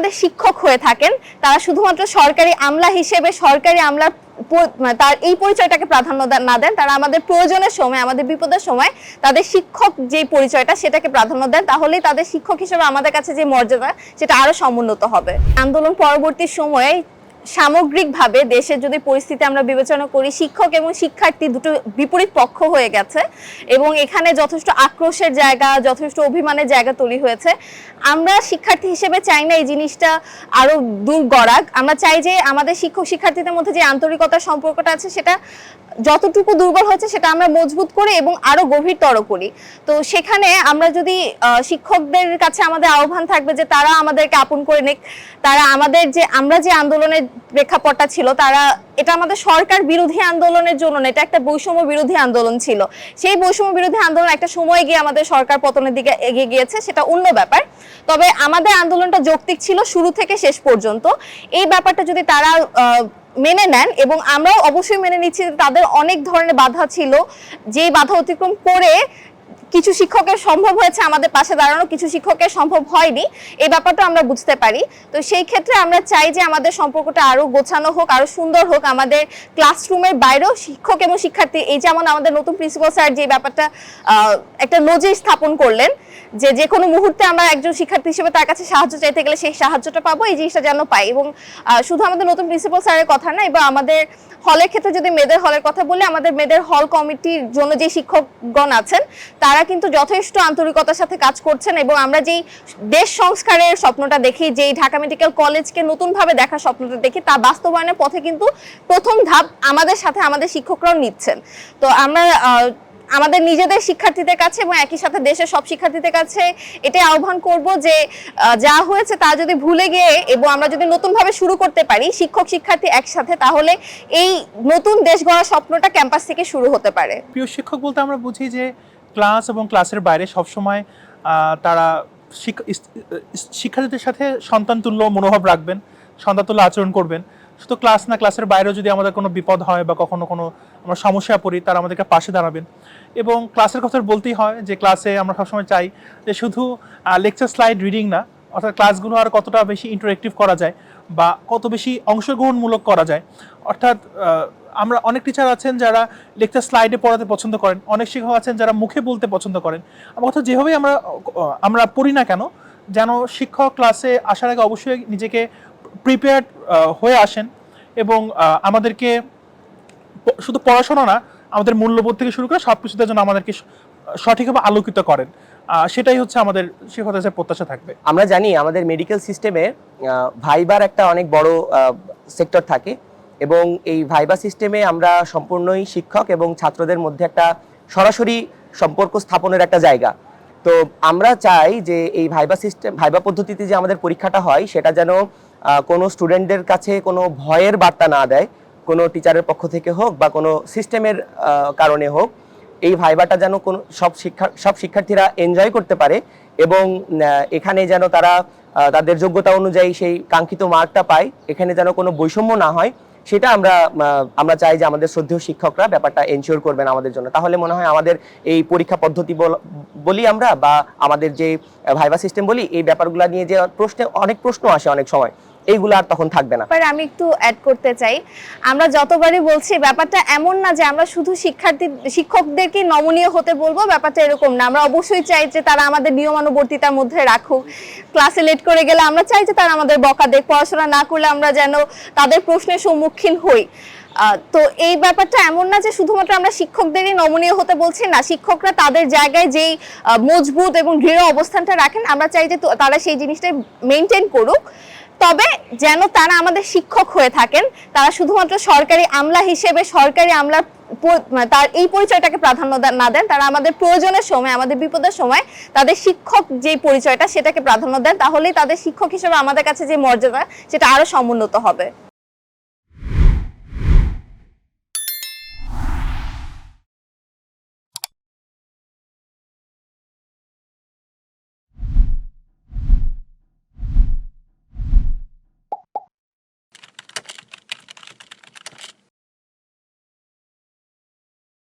আমাদের শিক্ষক হয়ে থাকেন, তারা শুধুমাত্র সরকারি আমলা হিসেবে সরকারি আমলার মানে তার এই পরিচয়টাকে প্রাধান্য না দেন, তারা আমাদের প্রয়োজনের সময়, আমাদের বিপদের সময় তাদের শিক্ষক যে পরিচয়টা সেটাকে প্রাধান্য দেন, তাহলেই তাদের শিক্ষক হিসেবে আমাদের কাছে যে মর্যাদা, সেটা আরও সমুন্নত হবে। আন্দোলন পরবর্তী সময়ে সামগ্রিকভাবে দেশের যদি পরিস্থিতি আমরা বিবেচনা করি, শিক্ষক এবং শিক্ষার্থী দুটো বিপরীত পক্ষ হয়ে গেছে এবং এখানে যথেষ্ট আক্রোশের জায়গা, যথেষ্ট অভিমানের জায়গা তৈরি হয়েছে। আমরা শিক্ষার্থী হিসেবে চাই না এই জিনিসটা আরও দূর গড়াক। আমরা চাই যে আমাদের শিক্ষক শিক্ষার্থীদের মধ্যে যে আন্তরিকতার সম্পর্কটা আছে, সেটা যতটুকু দুর্বল হয়েছে সেটা আমরা মজবুত করি এবং আরও গভীরতর করি। তো সেখানে আমরা যদি শিক্ষকদের কাছে আমাদের আহ্বান থাকবে যে তারা আমাদেরকে আপন করে নিক, তারা আমাদের যে, আমরা যে আন্দোলনের প্রেক্ষাপটটা ছিল, তারা, এটা আমাদের সরকার বিরোধী আন্দোলনের জন্য না, এটা একটা বৈষম্য বিরোধী আন্দোলন ছিল। সেই বৈষম্য বিরোধী আন্দোলন একটা সময় গিয়ে আমাদের সরকার পতনের দিকে এগিয়ে গিয়েছে, সেটা অন্য ব্যাপার। তবে আমাদের আন্দোলনটা যৌক্তিক ছিল শুরু থেকে শেষ পর্যন্ত। এই ব্যাপারটা যদি তারা মেনে নেন এবং আমরাও অবশ্যই মেনে নিচ্ছি তাদের অনেক ধরনের বাধা ছিল। যে বাধা অতিক্রম করে কিছু শিক্ষকের সম্ভব হয়েছে আমাদের পাশে দাঁড়ানো, কিছু শিক্ষকের সম্ভব হয়নি। এই ব্যাপারটা আমরা বুঝতে পারি। তো সেই ক্ষেত্রে আমরা চাই যে আমাদের সম্পর্কটা আরও গোছানো হোক, আরও সুন্দর হোক। আমাদের ক্লাসরুমের বাইরেও শিক্ষক এবং শিক্ষার্থী, এই যেমন আমাদের নতুন প্রিন্সিপাল স্যার যে ব্যাপারটা একটা নজির স্থাপন করলেন, যে যে কোনো মুহূর্তে আমরা একজন শিক্ষার্থী হিসেবে তার কাছে সাহায্য চাইতে গেলে সেই সাহায্যটা পাবো, এই জিনিসটা যেন পাই। এবং শুধু আমাদের নতুন প্রিন্সিপাল স্যারের কথা না এবং আমাদের হলের ক্ষেত্রে যদি মেয়েদের হলের কথা বলি, আমাদের মেয়েদের হল কমিটির জন্য যে শিক্ষকগণ আছেন, তারা কিন্তু যথেষ্ট আন্তরিকতার সাথে কাজ করছেন এবং আমরা যেই দেশ সংস্কারের স্বপ্নটা দেখি, যেই ঢাকা মেডিকেল কলেজকে নতুনভাবে দেখার স্বপ্নটা দেখি, তা বাস্তবায়নের পথে কিন্তু প্রথম ধাপ আমাদের সাথে আমাদের শিক্ষকরাও নিচ্ছেন। তো আমরা আমাদের নিজেদের শিক্ষার্থীদের কাছে এবং একই সাথে দেশের সব শিক্ষার্থীদের কাছে এটাই আহ্বান করব যে যা হয়েছে তা যদি ভুলে গিয়ে এবং আমরা যদি নতুনভাবে শুরু করতে পারি, শিক্ষক শিক্ষার্থী একসাথে, তাহলে এই নতুন দেশ গড়ার স্বপ্নটা ক্যাম্পাস থেকে শুরু হতে পারে। প্রিয় শিক্ষক বলতে আমরা বুঝি যে ক্লাস এবং ক্লাসের বাইরে সবসময় তারা শিক্ষার্থীদের সাথে সন্তানতুল্য মনোভাব রাখবেন সন্তানতুল্য আচরণ করবেন। শুধু ক্লাস না, ক্লাসের বাইরেও যদি আমাদের কোনো বিপদ হয় বা কখনো কোনো আমরা সমস্যা পড়ি, তারা আমাদেরকে পাশে দাঁড়াবেন। এবং ক্লাসের কথা বলতেই হয় যে, ক্লাসে আমরা সবসময় চাই যে, শুধু লেকচার স্লাইড রিডিং না, অর্থাৎ ক্লাসগুলো আর কতটা বেশি ইন্টারেক্টিভ করা যায় বা কত বেশি অংশগ্রহণমূলক করা যায়। অর্থাৎ আমরা অনেক টিচার আছেন যারা লেকচার স্লাইডে পড়াতে পছন্দ করেন, অনেক শিক্ষক আছেন যারা মুখে বলতে পছন্দ করেন। কথা যেভাবেই আমরা আমরা পড়ি না কেন, যেন শিক্ষক ক্লাসে আসার আগে অবশ্যই নিজেকে প্রিপেয়ার্ড হয়ে আসেন এবং আমাদেরকে শুধু পড়াশোনা না, আমাদের মূল্যবোধ থেকে শুরু করে সব কিছুতে যেন আমাদেরকে সঠিকভাবে আলোকিত করেন। সেটাই হচ্ছে আমাদের শিক্ষকদের প্রত্যাশা থাকবে। আমরা জানি আমাদের মেডিকেল সিস্টেমে ভাইবার একটা অনেক বড় সেক্টর থাকে। এবং এই ভাইবা সিস্টেমে আমরা সম্পূর্ণই শিক্ষক এবং ছাত্রদের মধ্যে একটা সরাসরি সম্পর্ক স্থাপনের একটা জায়গা। তো আমরা চাই যে এই ভাইবা সিস্টেম ভাইবা পদ্ধতিতে যে আমাদের পরীক্ষাটা হয়, সেটা যেন কোনো স্টুডেন্টদের কাছে কোনো ভয়ের বার্তা না দেয়, কোনো টিচারের পক্ষ থেকে হোক বা কোনো সিস্টেমের কারণে হোক। এই ভাইবাটা যেন কোনো, সব শিক্ষা, সব শিক্ষার্থীরা এনজয় করতে পারে এবং এখানে যেন তারা তাদের যোগ্যতা অনুযায়ী সেই কাঙ্ক্ষিত মার্কটা পায়, এখানে যেন কোনো বৈষম্য না হয়। সেটা আমরা আমরা চাই যে আমাদের শ্রদ্ধেয় শিক্ষকরা ব্যাপারটা এনশিওর করবেন আমাদের জন্য। তাহলে মনে হয় আমাদের এই পরীক্ষা পদ্ধতি বল- আমরা বা আমাদের যে ভাইবা সিস্টেম বলি, এই ব্যাপারগুলো নিয়ে যে প্রশ্নে অনেক প্রশ্ন আসে অনেক সময়। এইগুলো আর তখন থাকবে না। ব্যাপারে আমি একটু অ্যাড করতে চাই। আমরা যতবারই বলছি, ব্যাপারটা এমন না যে আমরা শুধু শিক্ষার্থী, শিক্ষকদেরকে নমনীয় হতে বলব, ব্যাপারটা এরকম না। আমরা অবশ্যই চাই যে তারা আমাদের নিয়মানুবর্তিতার মধ্যে রাখুক। ক্লাসে লেট করে গেলে আমরা চাই যে তারা আমাদের বকা দেখ পড়াশোনা না করলে আমরা যেন তাদের প্রশ্নের সম্মুখীন হই। তো এই ব্যাপারটা এমন না যে শুধুমাত্র আমরা শিক্ষকদেরই নমনীয় হতে বলছি না। শিক্ষকরা তাদের জায়গায় যেই মজবুত এবং দৃঢ় অবস্থানটা রাখেন, আমরা চাই যে তারা সেই জিনিসটাই মেনটেন করুক। তবে যেন তারা আমাদের শিক্ষক হয়ে থাকেন, তারা শুধুমাত্র সরকারি আমলা হিসেবে, সরকারি আমলার মানে তার এই পরিচয়টাকে প্রাধান্য না দেন, তারা আমাদের প্রয়োজনের সময়, আমাদের বিপদের সময় তাদের শিক্ষক যে পরিচয়টা সেটাকে প্রাধান্য দেন, তাহলেই তাদের শিক্ষক হিসেবে আমাদের কাছে যে মর্যাদা, সেটা আরও সমুন্নত হবে।